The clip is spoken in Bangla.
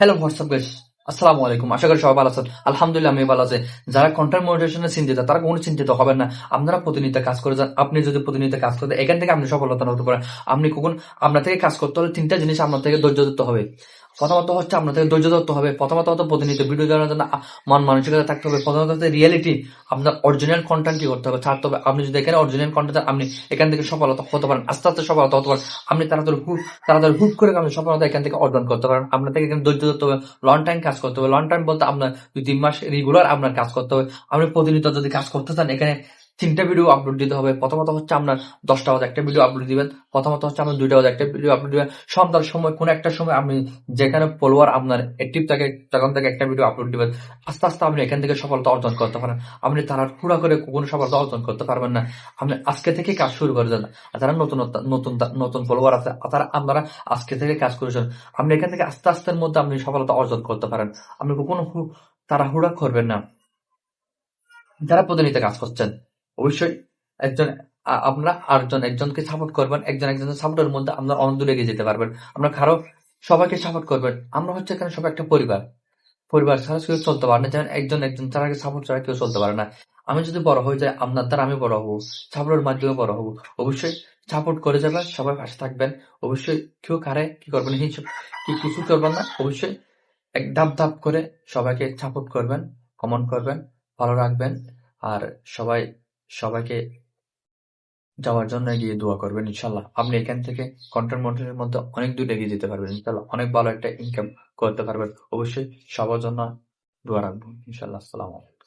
হ্যালো হোয়াটসঅ্যাপ গাইস আসসালামু আলাইকুম আশা করি সবাই ভালো আছেন। আলহামদুলিল্লাহ আমি ভালো আছে। যারা কন্টেন্ট মনিটাইজেশনে চিন্তিত, তারা কোনো চিন্তিত হবেন না। আপনারা প্রতিনিয়ত কাজ করে যান। আপনি যদি প্রতিনিয়ত কাজ করতে এখান থেকে আপনি সফলতা হতে পারেন আপনি কখন আপনার থেকে কাজ করতে হলে তিনটা জিনিস আপনার থেকে ধৈর্য ধরতে হবে। প্রথমত হচ্ছে আপনার থেকে ধৈর্য ধরতে হবে। প্রথমত হচ্ছে প্রতিনিয়ত ভিডিও দেওয়ার জন্য মন মানসিকতা থাকতে হবে। প্রথমত হচ্ছে রিয়েলিটি আপনার অরিজিনাল কন্টেন্ট কি করতে হবে? ছাড়তে হবে। আপনি যদি এখানে অরিজিনাল কন্টেন্ট আপনি এখান থেকে সফলতা হতে পারেন। আস্তে আস্তে সফলতা হতে পারেন। আপনি তাড়াতাড়ি হুট তাড়াতাড়ি হুট করে আপনি সফলতা এখান থেকে অর্জন করতে পারেন। আপনার থেকে এখানে ধৈর্য ধরতে হবে। লং টাইম কাজ করতে হবে। লং টাইম বলতে আপনার দুই, তিন মাস রেগুলার আপনার কাজ করতে হবে। আপনি প্রতিনিয়ত যদি কাজ করতে চান, এখানে তিনটা ভিডিও আপলোড দিতে হবে। প্রথমত হচ্ছে আপনার দশটা বাজে একটা ভিডিও আপলোড দিবেন। প্রথমত হচ্ছে আপনার দুইটা বাজে একটা ভিডিও আপলোড দিবেন। সন্ধ্যার সময়, কোন একটা সময় আপনি যেখানে ফলোয়ার আপনার অ্যাক্টিভ থাকে তখন থেকে একটা ভিডিও আপলোড দিবেন। আস্তে আস্তে আপনি এখান থেকে সফলতা অর্জন করতে পারেন। আপনি তারা হুড়া করে কোনো সফলতা অর্জন করতে পারবেন না। আপনি আজকে থেকে কাজ শুরু করে দেন। যারা নতুন নতুন নতুন ফলোয়ার আছে তারা আপনারা আজকে থেকে কাজ করেছেন, আপনি এখান থেকে আস্তে আস্তের মধ্যে আপনি সফলতা অর্জন করতে পারেন। আপনি কোনো তারা হুড়া করবেন না। যারা প্রতিনিয়ত কাজ করছেন অবশ্যই একজন আপনারা আরেকজন একজনকে সাপোর্ট করবেন, একজন একজনের সাপোর্টের মধ্যে আপনার অনেক দূরে যেতে পারবেন। আপনার কারও সবাইকে সাপোর্ট করবেন। আমরা হচ্ছে এখানে সবাই একটা পরিবার। পরিবার ছাড়া কেউ চলতে পারে না। যেমন একজন একজন ছাড়া সাপোর্ট ছাড়া কেউ চলতে পারে না। আমি যদি বড় হয়ে যাই, আপনার দ্বারা আমি বড় হব। সাপোর্টের মাধ্যমে বড় হব। অবশ্যই সাপোর্ট করে যাবেন, সবাই পাশে থাকবেন। অবশ্যই কেউ কারে কি করবেন, হিংসা, কি কিছু করবেন না। অবশ্যই এক ধাপ ধাপ করে সবাইকে সাপোর্ট করবেন কমন করবেন ভালো রাখবেন। আর সবাই সবাইকে যাওয়ার জন্য এগিয়ে দোয়া করবেন ইনশাল্লাহ আপনি এখান থেকে কন্টেন্ট মধ্যে অনেক দূর এগিয়ে যেতে পারবেন ইনশাল্লাহ অনেক ভালো একটা ইনকাম করতে পারবেন। অবশ্যই সবার জন্য দোয়া রাখব ইনশাল্লাহ আসসালামু আলাইকুম।